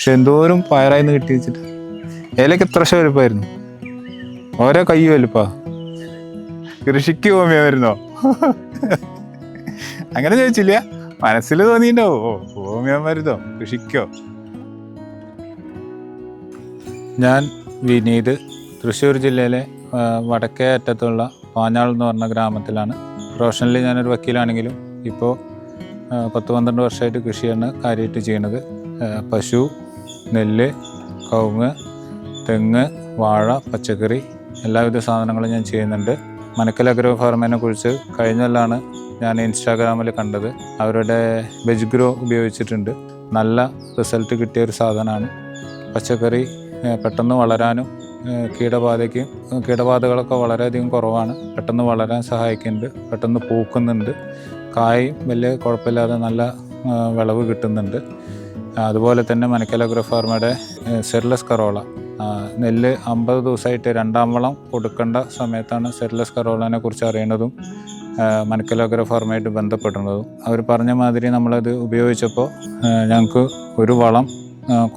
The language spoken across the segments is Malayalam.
പക്ഷെ എന്തോരം പയറായിന്ന് കിട്ടി വെച്ചിട്ട്. ഇലയ്ക്ക് എത്ര ശ വലുപ്പമായിരുന്നു? ഓരോ കൈ വലുപ്പാ. കൃഷിക്ക് ഹോമിയോ അങ്ങനെ ചോദിച്ചില്ല. മനസ്സിൽ തോന്നിയിട്ടുണ്ടാവോ. ഓ ഹോമിയോ മരുന്നോ കൃഷിക്കോ? ഞാൻ വിനീത് തൃശ്ശൂർ ജില്ലയിലെ വടക്കേ അറ്റത്തുള്ള പാഞ്ഞാൾ എന്ന് പറഞ്ഞ ഗ്രാമത്തിലാണ്. പ്രൊഫഷണലി ഞാനൊരു വക്കീലാണെങ്കിലും ഇപ്പോൾ പത്ത് പന്ത്രണ്ട് വർഷമായിട്ട് കൃഷിയാണ് കാര്യമായിട്ട് ചെയ്യണത് പശു നെല്ല് കവുങ്ങ് തെങ്ങ് വാഴ പച്ചക്കറി എല്ലാവിധ സാധനങ്ങളും ഞാൻ ചെയ്യുന്നുണ്ട്. മനക്കൽ അഗ്രോ ഫാർമിനെ കുറിച്ച് കഴിഞ്ഞല്ലാണ് ഞാൻ ഇൻസ്റ്റാഗ്രാമിൽ കണ്ടത്. അവരുടെ വെജ് ഗ്രോ ഉപയോഗിച്ചിട്ടുണ്ട്. നല്ല റിസൾട്ട് കിട്ടിയ ഒരു സാധനമാണ്. പച്ചക്കറി പെട്ടെന്ന് വളരാനും കീടബാധയ്ക്കും കീടബാധകളൊക്കെ വളരെയധികം കുറവാണ്. പെട്ടെന്ന് വളരാൻ സഹായിക്കുന്നുണ്ട്. പെട്ടെന്ന് പൂക്കുന്നുണ്ട്. കായും വലിയ കുഴപ്പമില്ലാതെ നല്ല വിളവ് കിട്ടുന്നുണ്ട്. അതുപോലെ തന്നെ മനക്കല അഗ്രോ ഫാർമയുടെ സെർലസ് കറോള. നെല്ല് അമ്പത് ദിവസമായിട്ട് രണ്ടാം വളം കൊടുക്കേണ്ട സമയത്താണ് സെർലസ് കറോളനെ കുറിച്ച് അറിയണതും അഗ്രോ ഫാർമയായിട്ട് ബന്ധപ്പെടുന്നതും. അവർ പറഞ്ഞ മാതിരി നമ്മളത് ഉപയോഗിച്ചപ്പോൾ ഞങ്ങൾക്ക് ഒരു വളം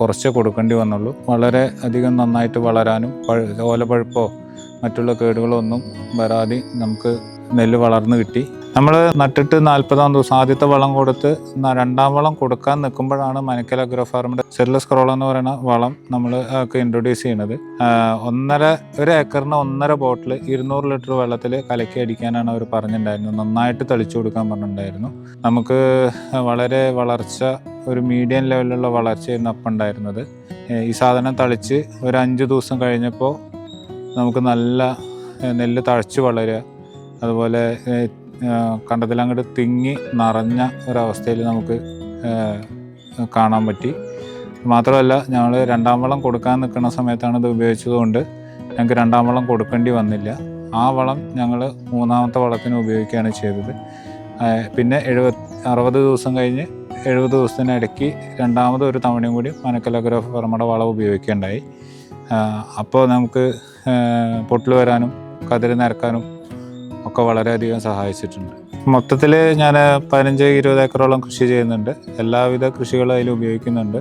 കുറച്ചേ കൊടുക്കേണ്ടി വന്നുള്ളൂ. വളരെ അധികം നന്നായിട്ട് വളരാനും പഴ ഓലപ്പഴുപ്പോ മറ്റുള്ള കേടുകളോ ഒന്നും വരാതെ നമുക്ക് നെല്ല് വളർന്നു കിട്ടി. നമ്മൾ നട്ടിട്ട് നാൽപ്പതാം ദിവസം ആദ്യത്തെ വളം കൊടുത്ത് രണ്ടാം വളം കൊടുക്കാൻ നിൽക്കുമ്പോഴാണ് മനക്കൽ അഗ്രോ ഫാർമിന്റെ സെർലസ് ക്രോൾ എന്ന് പറയുന്ന വളം നമ്മൾ ഇൻട്രൊഡ്യൂസ് ചെയ്യുന്നത് ഒന്നര ഒരു ഏക്കറിന് ഒന്നര ബോട്ടിൽ ഇരുന്നൂറ് ലിറ്റർ വെള്ളത്തിൽ കലക്കി അടിക്കാനാണ് അവർ പറഞ്ഞിട്ടുണ്ടായിരുന്നത് നന്നായിട്ട് തളിച്ചു കൊടുക്കാൻ പറഞ്ഞിട്ടുണ്ടായിരുന്നു നമുക്ക് വളരെ വളർച്ച ഒരു മീഡിയം ലെവലിലുള്ള വളർച്ചയായിരുന്നു അപ്പം ഉണ്ടായിരുന്നത്. ഈ സാധനം തളിച്ച് ഒരു അഞ്ച് ദിവസം കഴിഞ്ഞപ്പോൾ നമുക്ക് നല്ല നെല്ല് തഴച്ച് വളരുക അതുപോലെ കണ്ടത്തിലങ്ങോട്ട് തിങ്ങി നിറഞ്ഞ ഒരവസ്ഥയിൽ നമുക്ക് കാണാൻ പറ്റി. മാത്രമല്ല ഞങ്ങൾ രണ്ടാം വളം കൊടുക്കാൻ നിൽക്കുന്ന സമയത്താണ് ഇത് ഉപയോഗിച്ചതുകൊണ്ട് ഞങ്ങൾക്ക് രണ്ടാം വളം കൊടുക്കേണ്ടി വന്നില്ല. ആ വളം ഞങ്ങൾ മൂന്നാമത്തെ വളത്തിന് ഉപയോഗിക്കുകയാണ് ചെയ്തത്. പിന്നെ എഴുപത് അറുപത് ദിവസം കഴിഞ്ഞ് എഴുപത് ദിവസത്തിനിടയ്ക്ക് രണ്ടാമത് ഒരു തവണയും കൂടി മനക്കലഗ്രോ ഫർമയുടെ വളം ഉപയോഗിക്കേണ്ടായി അപ്പോൾ നമുക്ക് പൊട്ടിൽ വരാനും കതിര് നിരക്കാനും ഒക്കെ വളരെയധികം സഹായിച്ചിട്ടുണ്ട്. മൊത്തത്തിൽ ഞാൻ പതിനഞ്ച് ഇരുപത് ഏക്കറോളം കൃഷി ചെയ്യുന്നുണ്ട്. എല്ലാവിധ കൃഷികളും അതിൽ ഉപയോഗിക്കുന്നുണ്ട്.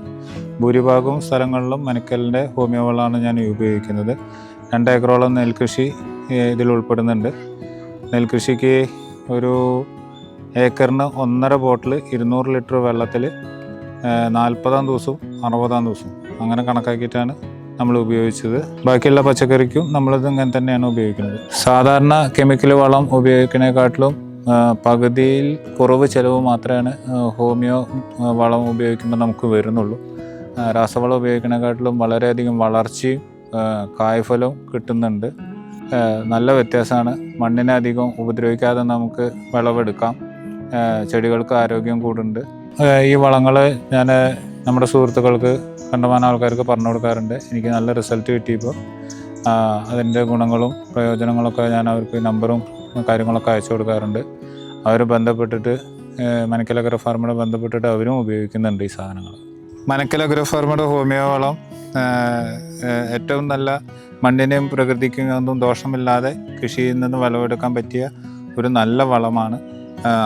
ഭൂരിഭാഗവും സ്ഥലങ്ങളിലും മനക്കലിന്റെ ഹോമിയോ വളമാണ് ഞാൻ ഉപയോഗിക്കുന്നത്. രണ്ട് ഏക്കറോളം നെൽകൃഷി ഇതിൽ ഉൾപ്പെടുന്നുണ്ട്. നെൽകൃഷിക്ക് ഒരു ഏക്കറിന് ഒന്നര ബോട്ടിൽ ഇരുന്നൂറ് ലിറ്റർ വെള്ളത്തിൽ നാൽപ്പതാം ദിവസവും അറുപതാം ദിവസവും അങ്ങനെ കണക്കാക്കിയിട്ടാണ് നമ്മൾ ഉപയോഗിച്ചത്. ബാക്കിയുള്ള പച്ചക്കറിക്കും നമ്മളത് ഇങ്ങനെ തന്നെയാണ് ഉപയോഗിക്കുന്നത്. സാധാരണ കെമിക്കൽ വളം ഉപയോഗിക്കുന്നതിനെക്കാട്ടിലും പകുതിയിൽ കുറവ് ചിലവ് മാത്രമാണ് ഹോമിയോ വളം ഉപയോഗിക്കുമ്പോൾ നമുക്ക് വരുന്നുള്ളൂ. രാസവളം ഉപയോഗിക്കുന്നതിനെക്കാട്ടിലും വളരെയധികം വളർച്ചയും കായ്ഫലവും കിട്ടുന്നുണ്ട്. നല്ല വ്യത്യാസമാണ്. മണ്ണിനെ അധികം ഉപദ്രവിക്കാതെ നമുക്ക് വിളവെടുക്കാം. ചെടികൾക്ക് ആരോഗ്യം കൂടുന്നുണ്ട്. ഈ വളങ്ങൾ ഞാൻ നമ്മുടെ സുഹൃത്തുക്കൾക്ക് കണ്ടമാന ആൾക്കാർക്ക് പറഞ്ഞു കൊടുക്കാറുണ്ട്. എനിക്ക് നല്ല റിസൾട്ട് കിട്ടിയപ്പോൾ. അതിന്റെ ഗുണങ്ങളും പ്രയോജനങ്ങളൊക്കെ ഞാൻ അവർക്ക് നമ്പറും കാര്യങ്ങളൊക്കെ അയച്ചു കൊടുക്കാറുണ്ട്. അവർ ബന്ധപ്പെട്ടിട്ട് മനക്കലഗ്ര ഫാർമയുടെ ബന്ധപ്പെട്ടിട്ട് അവരും ഉപയോഗിക്കുന്നുണ്ട് ഈ സാധനങ്ങൾ. മനക്കലഗ്ര ഫാർമയുടെ ഹോമിയോ വളം ഏറ്റവും നല്ല മണ്ണിനെയും പ്രകൃതിക്കും ഒന്നും ദോഷമില്ലാതെ കൃഷിയിൽ നിന്ന് വിളവെടുക്കാൻ പറ്റിയ ഒരു നല്ല വളമാണ്.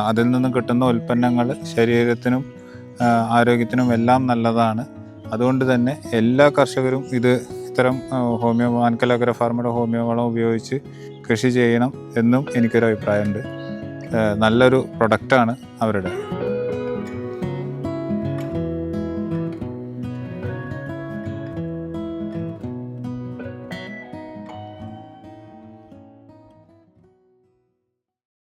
അതിൽ നിന്നും കിട്ടുന്ന ഉൽപ്പന്നങ്ങൾ ശരീരത്തിനും ആരോഗ്യത്തിനും എല്ലാം നല്ലതാണ്. അതുകൊണ്ട് തന്നെ എല്ലാ കർഷകരും ഇത് ഇത്തരം ഹോമിയോ മാൻകൽ ഫാർമയുടെ ഹോമിയോ വളം ഉപയോഗിച്ച് കൃഷി ചെയ്യണം എന്നും എനിക്കൊരു അഭിപ്രായമുണ്ട് നല്ലൊരു പ്രൊഡക്റ്റാണ് അവരുടെ.